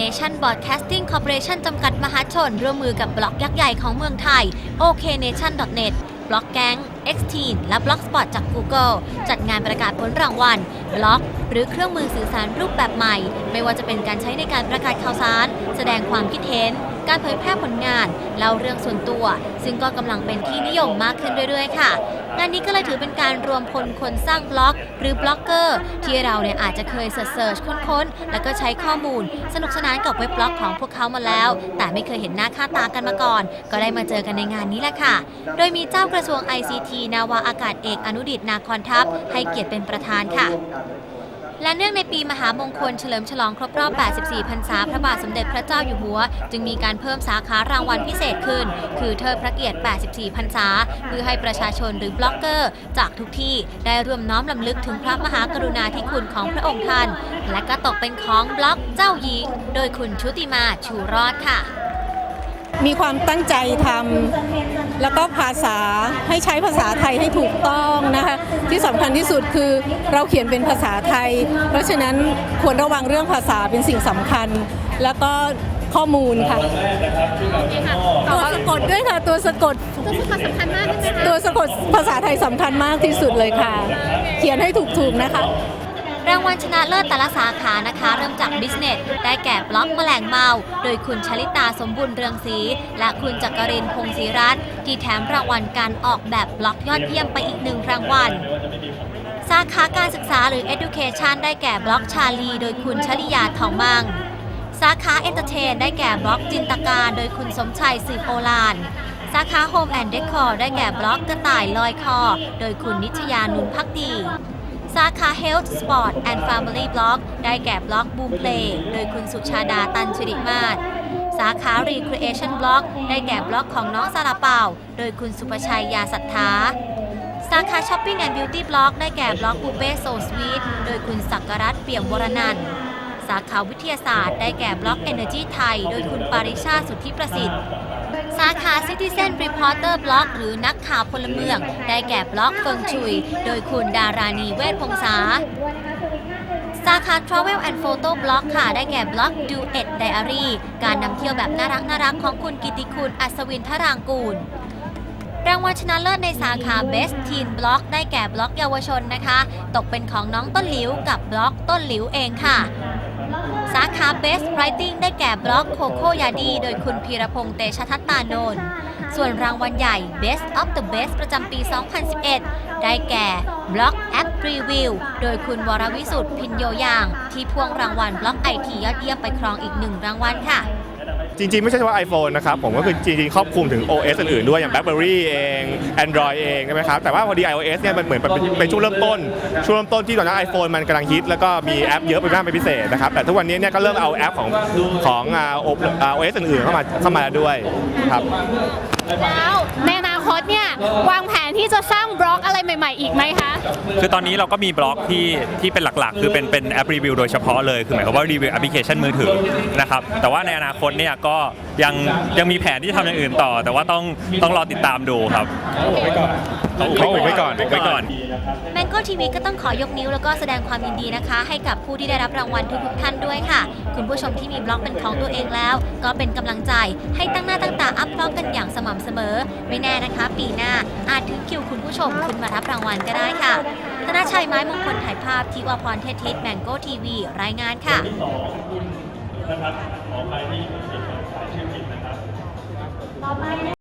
Nation Broadcasting Corporation จำกัดมหาชน ร่วมมือกับบล็อกยักษ์ใหญ่ของเมืองไทย OKNation.net บล็อกแก๊ง x t e e n และ Blogspot จาก Google จัดงานประกาศผลรางวัลบล็อก หรือเครื่องมือสื่อสารรูปแบบใหม่ ไม่ว่าจะเป็นการใช้ในการประกาศข่าวสาร แสดงความคิดเห็น การเผยแพร่ผลงานเล่าเรื่องส่วนตัว ซึ่งก็กำลังเป็นที่นิยมมากขึ้นเรื่อยๆ ค่ะ งานนี้ก็เลยถือเป็นการรวมพลคนสร้างบล็อก หรือบล็อกเกอร์ ที่เราเนี่ยอาจจะเคยเสิร์ชค้นๆ แล้วก็ใช้ข้อมูล สนุกสนานกับเว็บบล็อกของพวกเขามาแล้ว แต่ไม่เคยเห็นหน้าค่าตากันมาก่อน ก็ได้มาเจอกันในงานนี้แหละค่ะ โดยมีเจ้ากระทรวง ICT นาวาอากาศเอกอนุดิตนาคอนทัพให้เกียรติเป็นประธานค่ะ และเนื่องในปีมหามงคลเฉลิมฉลองครบรอบ 84 พรรษาพระบาทสมเด็จพระเจ้าอยู่หัว จึงมีการเพิ่มสาขารางวัลพิเศษขึ้น คือเทิดพระเกียรติ 84 พรรษา เพื่อให้ประชาชนหรือบล็อกเกอร์ จากทุกที่ได้ร่วมน้อมลำลึกถึงพระมหากรุณาธิคุณของพระองค์ท่าน และก็ตกเป็นของบล็อกเจ้าหญิง โดยคุณชุติมาชูรอดค่ะ มีความตั้งใจทำแล้วก็ภาษาให้ใช้ภาษาไทยให้ถูกต้องนะคะที่สำคัญที่สุดคือเราเขียนเป็นภาษาไทย เพราะฉะนั้นควรระวังเรื่องภาษาเป็นสิ่งสำคัญ แล้วก็ข้อมูลค่ะตัวสะกดด้วยค่ะตัวสะกดตัวสะกดสำคัญมากใช่ไหมคะตัวสะกดภาษาไทยสำคัญมากที่สุดเลยค่ะ เขียนให้ถูกๆนะคะ รางวัลชนะเลิศแต่ละสาขานะคะ เริ่มจาก Business ได้แก่บล็อกแมลงเมา โดยคุณชลิตาสมบูรณ์เรืองศรีและคุณจักรินพงศรีรัตน์ที่แถมรางวัลการออกแบบบล็อกยอดเยี่ยมไปอีกหนึ่งรางวัลสาขาการศึกษาหรือ Education ได้แก่บล็อกชาลี โดยคุณชลิยาทองมังสาขา Entertain ได้แก่บล็อกจินตการโดยคุณสมชัยสืบโอลานสาขา Home and Decor ได้แก่บล็อกกระต่ายลอยคอ โดยคุณนิชยานุนพักดี สาขา Health Sport and Family Blog ได้แก่บล็อกบูมเพลงโดยคุณสุชาดาตันชริมาศสาขา Recreation Blog ได้แก่บล็อกของน้องซาลาเปาโดยคุณสุภชัยยาศรัทธาสาขา Shopping and Beauty Blog ได้แก่บล็อกบูเป้โซสวีทโดยคุณสักกรัตเปี่ยมวรนันท์ สาขาวิทยาศาสตร์ได้แก่บล็อก Energy ไทย โดยคุณปาริชาสุทธิประสิทธิ์ สาขา Citizen Reporter Blog หรือนักข่าวพลเมือง ได้แก่บล็อกเฟิงชุย โดยคุณดารานีเวทพงษาสาขา Travel and Photo Blog ค่ะ ได้แก่บล็อก Duet Diary การนำเที่ยวแบบน่ารักน่ารักของคุณกิติคุณอัศวินทรางกูล รางวัลชนะเลิศในสาขา Best Teen Blog ได้แก่บล็อกเยาวชนนะคะ ตกเป็นของน้องต้นหลิวกับบล็อกต้นหลิวเองค่ะ สาขา Best Writing ได้แก่บล็อกโคโคยาดี โดยคุณพีรพงษ์เตชะทัตตานนท์ส่วนรางวัลใหญ่ Best of the Best ประจำปี 2011 ได้แก่บล็อก App Review โดยคุณวรวิสุทธิ์พินโยยาง ที่พ่วงรางวัลบล็อกไอทียอดเยี่ยมไปครองอีกหนึ่งรางวัลค่ะ จริง ๆ ไม่ใช่เฉพาะ iPhone นะครับผมก็คือจริงๆครอบคลุมถึง OS อื่นๆด้วยอย่าง BlackBerry เอง Android เองใช่ไหมครับแต่ว่าพอดี iOS เนี่ยมันเหมือนเป็นเป็นช่วงเริ่มต้น ช่วงเริ่มต้นที่ตอนนั้น iPhone มันกำลังฮิตแล้วก็มีแอปเยอะเป็นมากเป็นพิเศษนะครับแต่ทุกวันนี้เนี่ยก็เริ่มเอาแอปของของอ่า OS อื่นๆเข้ามาเข้ามาด้วยครับ แล้วในอนาคตเนี่ย วางแผนที่จะสร้างบล็อกอะไรใหม่ ๆ อีกไหมคะ คือตอนนี้เราก็มีบล็อกที่ที่เป็นหลักๆ คือเป็นเป็นแอปรีวิวโดยเฉพาะเลย คือหมายความว่ารีวิวแอปพลิเคชันมือถือนะครับ แต่ว่าในอนาคตเนี่ยก็ยังยังมีแผนที่จะทำอย่างอื่นต่อ แต่ว่าต้องต้องรอติดตามดูครับเขาอุบไว้ก่อนอุบไว้ก่อน แมงโก้ทีวีก็ต้องขอยกนิ้วแล้วก็แสดงความยินดีนะคะ ให้กับผู้ที่ได้รับรางวัลทุกๆท่านด้วยค่ะ คุณผู้ชมที่มีบล็อกเป็นของตัวเองแล้ว ก็เป็นกำลังใจให้ตั้งหน้าตั้งตาอัพบล็อกกันอย่างสม่ำเสมอ ไม่แน่นะคะ ปีหน้าอาจถึงคิวคุณผู้ชมขึ้นมารับรางวัลก็ได้ค่ะธนชัยไม้มงคลถ่ายภาพทิวาพรเทศทิศแมงโก้ทีวีรายงานค่ะต่อไปนะ